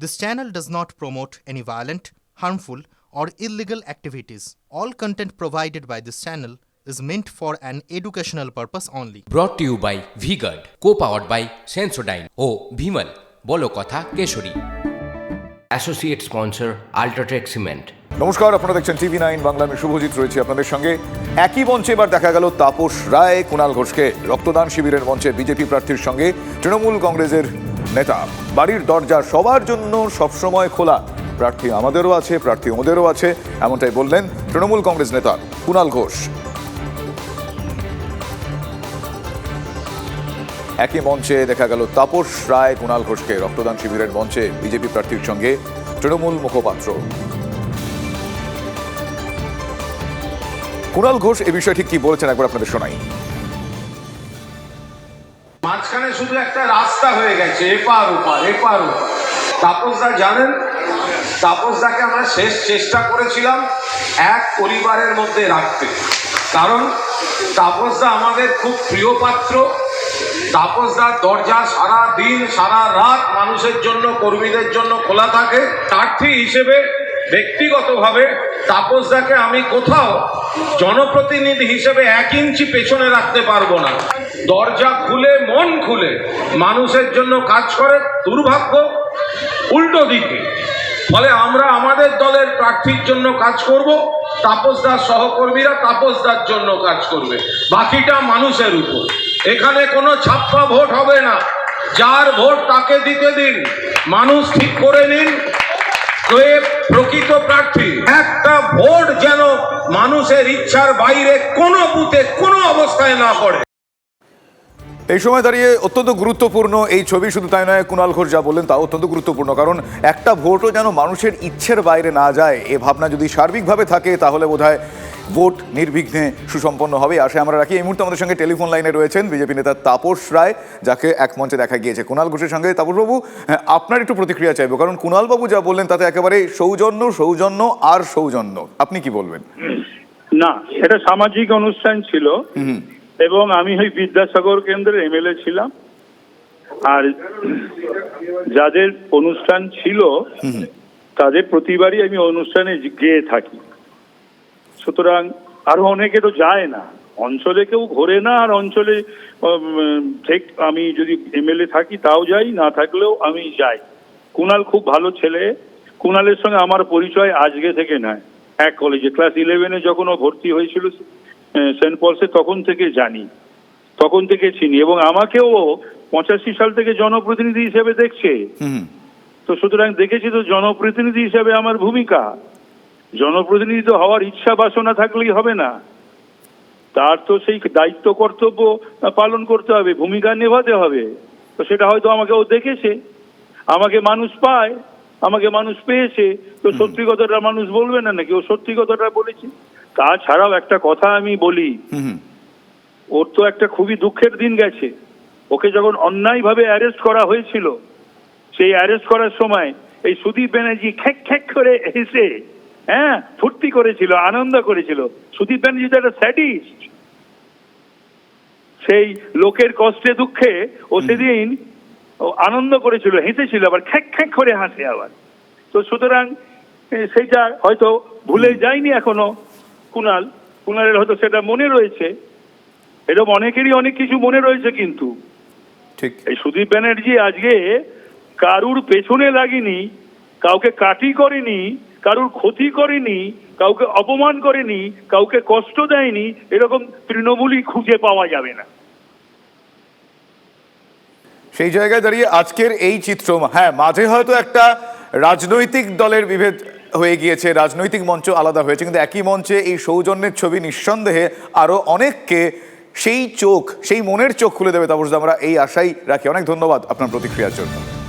This channel does not promote any violent, harmful, or illegal activities. All content provided by this channel is meant for an educational purpose only. To you by V Guard co powered by Sensodyne ও ভিমল বলো কথা কেশরী associate sponsor UltraTech cement নমস্কার আপনারা দেখছেন TV nine Bangla আমি শুভজিৎ রয়েছি আপনাদের সঙ্গে একই মঞ্চে এবার দেখা গেল তাপস রায় কুণাল ঘোষকে রক্তদান শিবিরের মঞ্চে বিজেপি প্রার্থীর সঙ্গে তৃণমূল কংগ্রেসের নেতা। বাড়ির দরজা সবার জন্য সবসময় খোলা। প্রার্থী আমাদেরও আছে, প্রার্থী ওদেরও আছে, এমনটাই বললেন তৃণমূল কংগ্রেস নেতা কুণাল ঘোষ। একই মঞ্চে দেখা গেল তাপস রায় কুণাল ঘোষকে, রক্তদান শিবিরের মঞ্চে বিজেপি প্রার্থীর সঙ্গে তৃণমূল মুখপাত্র। কুণাল ঘোষ এ বিষয়ে ঠিক কি বলেছেন একবার আপনাদের শোনাই। মাঝখানে শুধু একটা রাস্তা হয়ে গেছে, এপার ওপার এপার ওপার। তাপসদা জানেন? তাপসদাকে আমরা শেষ চেষ্টা করেছিলাম এক পরিবারের মধ্যে রাখতে। কারণ তাপসদা আমাদের খুব প্রিয় পাত্র। তাপসদার দরজা সারা দিন, সারা রাত মানুষের জন্য, কর্মীদের জন্য খোলা থাকে। প্রার্থী হিসেবে, ব্যক্তিগতভাবে তাপসদাকে আমি কোথাও জনপ্রতিনিধি হিসেবে এক ইঞ্চি পেছনে রাখতে পারব না। দরজা খুলে, মন খুলে। মানুষের জন্য কাজ করে দুর্ভাগ্য, উল্টো দিকে। ফলে আমরা আমাদের দলের প্রার্থীর জন্য কাজ করব, তাপসদার সহকর্মীরা তাপসদার জন্য কাজ করবে, বাকিটা মানুষের উপর। এখানে কোনো ছাপ্পা ভোট হবে না। যার ভোট তাকে দিতে দিন, মানুষ ঠিক করে নিন। প্রকৃত প্রার্থী, একটা ভোট যেন মানুষের ইচ্ছার বাইরে কোনো বুথে কোনো অবস্থায় না পড়ে। এই সময় দাঁড়িয়ে অত্যন্ত গুরুত্বপূর্ণ এই ছবি শুধু তাই নয় কুণাল ঘোষ যা বললেন তা অত্যন্ত গুরুত্বপূর্ণ কারণ একটা ভোটও যেন মানুষের ইচ্ছের বাইরে না যায় এ ভাবনা যদি সার্বিকভাবে থাকে তাহলে বোধহয় ভোট নির্বিঘ্নে সুসম্পন্ন হবে। আশা আমরা রাখি এই মুহূর্তে আমাদের সঙ্গে টেলিফোন লাইনে রয়েছেন বিজেপি নেতা তাপস রায় যাকে এক মঞ্চে দেখা গিয়েছে। কুণাল ঘোষের সঙ্গে তাপসবাবু হ্যাঁ, আপনার একটু প্রতিক্রিয়া চাইব কারণ কুণালবাবু যা বললেন তাতে একেবারে সৌজন্য সৌজন্য আর সৌজন্য। আপনি কি বলবেন? না এটা সামাজিক অনুষ্ঠান ছিল। এবং আমি ওই বিদ্যাসাগর কেন্দ্রের এমএলএ ছিলাম। আর যাদের অনুষ্ঠান ছিল তাদের প্রতিবারই আমি অনুষ্ঠানে গিয়ে থাকি। সুতরাং আরও অনেকে তো যায় না। অঞ্চলে কেউ ঘোরে না আর অঞ্চলে ঠিক আমি যদি এমএলএ থাকি তাও যাই না থাকলেও আমি যাই। কুণাল খুব ভালো ছেলে। কুণালের সঙ্গে আমার পরিচয় আজকে থেকে নয়। এক কলেজে ক্লাস ইলেভেনে যখন ও ভর্তি হয়েছিল সেন্ট পলসে তখন থেকে জানি তখন থেকে চিনি এবং আমাকেও পঁচাশি সাল থেকে জনপ্রতিনিধি হিসেবে দেখছে। তো সুতরাং দেখেছি তো জনপ্রতিনিধি হিসেবে আমার ভূমিকা। জনপ্রতিনিধি তো হওয়ার ইচ্ছা বাসনা থাকলেই হবে না। তার তো সেই দায়িত্ব কর্তব্য পালন করতে হবে ভূমিকা নেভাতে হবে। তো সেটা হয়তো আমাকে ও দেখেছে। আমাকে মানুষ পায় আমাকে মানুষ পেয়েছে। তো সত্যি কথাটা মানুষ বলবে না নাকি? ও সত্যি কথাটা বলেছে। তাছাড়াও একটা কথা আমি বলি। ওর তো একটা খুবই দুঃখের দিন গেছে। ওকে যখন অন্যায়ভাবে অ্যারেস্ট করা হয়েছিল সেই অ্যারেস্ট করার সময় এই সুদীপ ব্যানার্জি খ্যাক খ্যাক করে এসে হ্যাঁ ফুর্তি করেছিল আনন্দ করেছিল। সুদীপ ব্যানার্জি তো একটা স্যাডিস্ট। সেই লোকের কষ্টে দুঃখে ও সেদিন ও আনন্দ করেছিল হেসেছিল আবার খ্যাক খ্যাক করে হাসে আবার। তো সুতরাং সেইটা হয়তো ভুলে যায়নি এখনও। কুনাল কুনালের হয়তো সেটা মনে রয়েছে। এরকম অনেকেরই অনেক কিছু মনে রয়েছে কিন্তু। ঠিক। এই সুদীপ ব্যানার্জি আজকে কারুর পেছনে লাগেনি কাউকে কাটি করেনি কারুর ক্ষতি করেনি কাউকে অপমান করেনি কাউকে কষ্ট দেয়নি এরকম তৃণমূলই খুঁজে পাওয়া যাবে না। সেই জায়গায় দাঁড়িয়ে আজকের এই চিত্র হ্যাঁ মাঝে হয়তো একটা রাজনৈতিক দলের বিভেদ হয়ে গিয়েছে। রাজনৈতিক মঞ্চ আলাদা হয়েছে, কিন্তু একই মঞ্চে এই সৌজন্যের ছবি নিঃসন্দেহে আরও অনেককে সেই চোখ, সেই মনের চোখ খুলে দেবে, তাপস আমরা এই আশাই রাখি। অনেক ধন্যবাদ আপনার প্রতিক্রিয়ার জন্য।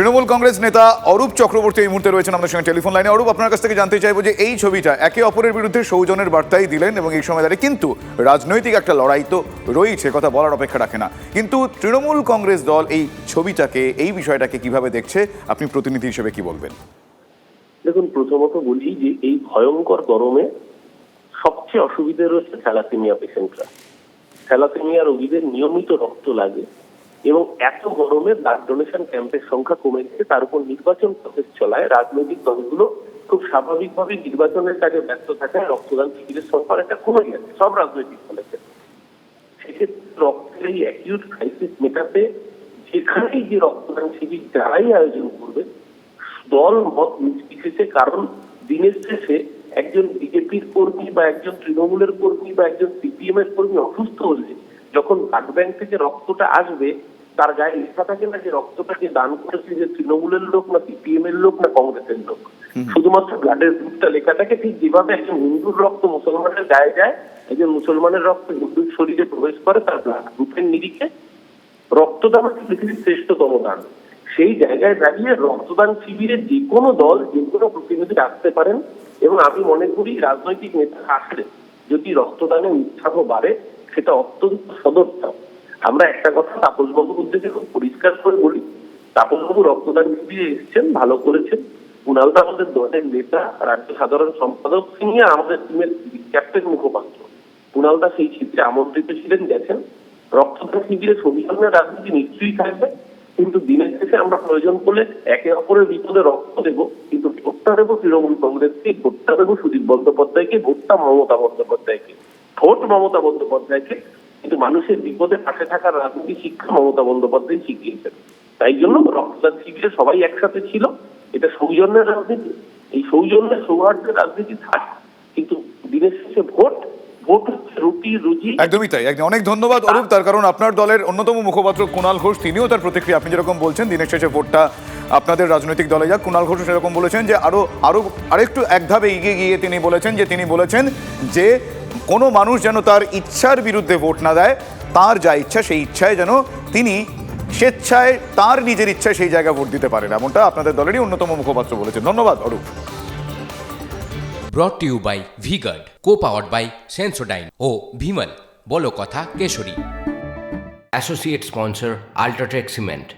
তৃণমূল কংগ্রেস নেতা অরূপ চক্রবর্তী এই মুহূর্তে রয়েছেন আমাদের সঙ্গে টেলিফোন লাইনে। অরূপ, আপনার কাছ থেকে জানতে চাইব যে এই ছবিটা একে অপরের বিরুদ্ধে সৌজনের বার্তাই দিলেন এবং এই সময় দাঁড়িয়ে কিন্তু রাজনৈতিক একটা লড়াই তো রয়েছে, কথা বলার অপেক্ষা রাখে না। কিন্তু তৃণমূল কংগ্রেস দল এই ছবিটাকে, এই বিষয়টাকে কীভাবে দেখছে, আপনি প্রতিনিধি হিসেবে কি বলবেন? দেখুন, প্রথমত বলি যে এই ভয়ঙ্কর গরমে সবচেয়ে অসুবিধে রয়েছে থ্যালাসেমিয়া পেশেন্টরা। থ্যালাসেমিয়া রোগীদের নিয়মিত রক্ত লাগে এবং এত গরমে ব্লাড ডোনেশন ক্যাম্পের সংখ্যা কমে গেছে, তার উপর নির্বাচন প্রসেস চলায় রাজনৈতিক দলগুলো খুব স্বাভাবিকভাবে নির্বাচনের কাজে ব্যস্ত থাকায় রক্তদান শিবিরের সংখ্যা একটা কমে গেছে, সব রাজনৈতিক দলের ক্ষেত্রে। সেক্ষেত্রে রক্তের এই অ্যাকিউট ক্রাইসিস মেটাতে যেখানেই যে রক্তদান শিবির যারাই আয়োজন করবে, দল মত নির্বিশেষে কারণ দিনের শেষে একজন বিজেপির কর্মী বা একজন তৃণমূলের কর্মী বা একজন সিপিএম এর কর্মী অসুস্থ হলে যখন ব্লাড ব্যাংক থেকে রক্তটা আসবে তার গায়ে লেখা থাকে না যে রক্তটাকে দান করেছে যে তৃণমূলের লোক না সিপিএম এর লোক না কংগ্রেসের লোক? শুধুমাত্র ব্লাডের গ্রুপটা লেখা থাকে ঠিক যেভাবে একজন হিন্দুর রক্ত মুসলমানের গায়ে যায় একজন মুসলমানের রক্ত হিন্দুর শরীরে প্রবেশ করে তার ব্লাড গ্রুপের নিরিখে রক্তদান হচ্ছে পৃথিবীর শ্রেষ্ঠতম দান। সেই জায়গায় দাঁড়িয়ে রক্তদান শিবিরে যে কোনো দল যে কোনো প্রতিনিধি আসতে পারেন এবং আমি মনে করি রাজনৈতিক নেতা আসলে যদি রক্তদানের উৎসাহ বাড়ে সেটা অত্যন্ত সদর্থক আমরা একটা কথা তাপসবাবুর উদ্দেশ্যে খুব পরিষ্কার করে বলি। তাপসবাবু রক্তদান শিবিরে এসেছেন, ভালো করেছেন। কুণাল দা আমাদের দলের নেতা, রাজ্য সাধারণ সম্পাদক, তিনি আমাদের টিমের ক্যাপ্টেন মুখপাত্র। কুণাল দা সেই ক্ষেত্রে আমন্ত্রিত ছিলেন, গেছেন। রক্তদান শিবিরে সমীকরণের রাজনীতি নিশ্চয়ই থাকবে, কিন্তু দিনের শেষে আমরা প্রয়োজন করলে একে অপরের বিপদে রক্ত দেব। কিন্তু ভোটটা দেবো তৃণমূল কংগ্রেসকে, ভোটটা দেবো সুদীপ বন্দ্যোপাধ্যায়কে, ভোটটা মমতা বন্দ্যোপাধ্যায়কে। ভোট মমতা বন্দ্যোপাধ্যায়কে কিন্তু মানুষের বিপদে পাশে থাকার রাজনীতি শিক্ষা মমতা বন্দ্যোপাধ্যায় শিখিয়েছেন। তাই জন্য রক্তদান শিবিরে সবাই একসাথে ছিল। এটা সৌজন্যের রাজনীতি। এই সৌজন্যের সৌহার্দ্যের রাজনীতি থাক। কিন্তু দিনের শেষে ভোট একদমই তাই। একদম। অনেক ধন্যবাদ অরূপ, তার কারণ আপনার দলের অন্যতম মুখপাত্র কুণাল ঘোষ, তিনিও তার প্রতিক্রিয়া। আপনি যেরকম বলছেন, দিনের শেষে ভোটটা আপনাদের রাজনৈতিক দলে যাক। কুণাল ঘোষ সেরকম বলেছেন যে আরও আরও, আরেকটু এক ধাপে এগিয়ে গিয়ে তিনি বলেছেন যে, তিনি বলেছেন যে কোনো মানুষ যেন তার ইচ্ছার বিরুদ্ধে ভোট না দেয় তার যা ইচ্ছা সেই ইচ্ছায় যেন তিনি স্বেচ্ছায় তার নিজের ইচ্ছায় সেই জায়গায় ভোট দিতে পারেন এমনটা আপনাদের দলেরই অন্যতম মুখপাত্র বলেছেন। ধন্যবাদ Arup. Brought you by V Guard co powered by Sensodyne ও ভিমল বলো কথা Keshari. Associate sponsor UltraTech cement